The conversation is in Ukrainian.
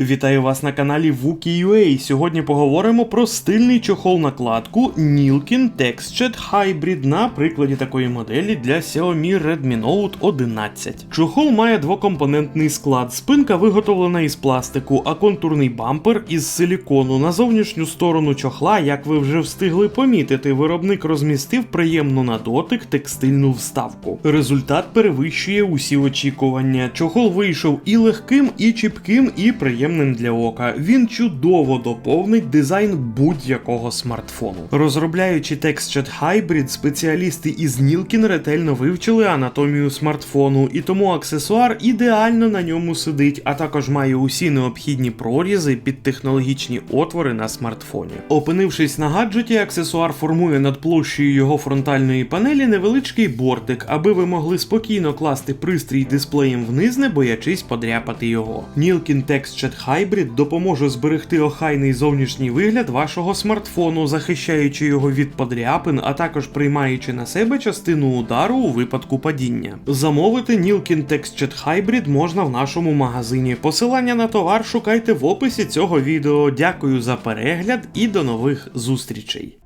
Вітаю вас на каналі Wookie.ua. Сьогодні поговоримо про стильний чохол накладку Nilkin Textured Hybrid на прикладі такої моделі для Xiaomi Redmi Note 11. Чохол має двокомпонентний склад. Спинка виготовлена із пластику, а контурний бампер із силікону. На зовнішню сторону чохла, як ви вже встигли помітити, виробник розмістив приємну на дотик текстильну вставку. Результат перевищує усі очікування. Чохол вийшов і легким, і чіпким, і приємним для ока. Він чудово доповнить дизайн будь-якого смартфону. Розробляючи Textured Hybrid, спеціалісти із Nilkin ретельно вивчили анатомію смартфону, і тому аксесуар ідеально на ньому сидить, а також має усі необхідні прорізи під технологічні отвори на смартфоні. Опинившись на гаджеті, аксесуар формує над площею його фронтальної панелі невеличкий бортик, аби ви могли спокійно класти пристрій дисплеєм вниз, не боячись подряпати його. Nilkin Textured Hybrid допоможе зберегти охайний зовнішній вигляд вашого смартфону, захищаючи його від подряпин, а також приймаючи на себе частину удару у випадку падіння. Замовити Nilkin TextChat Hybrid можна в нашому магазині. Посилання на товар шукайте в описі цього відео. Дякую за перегляд і до нових зустрічей.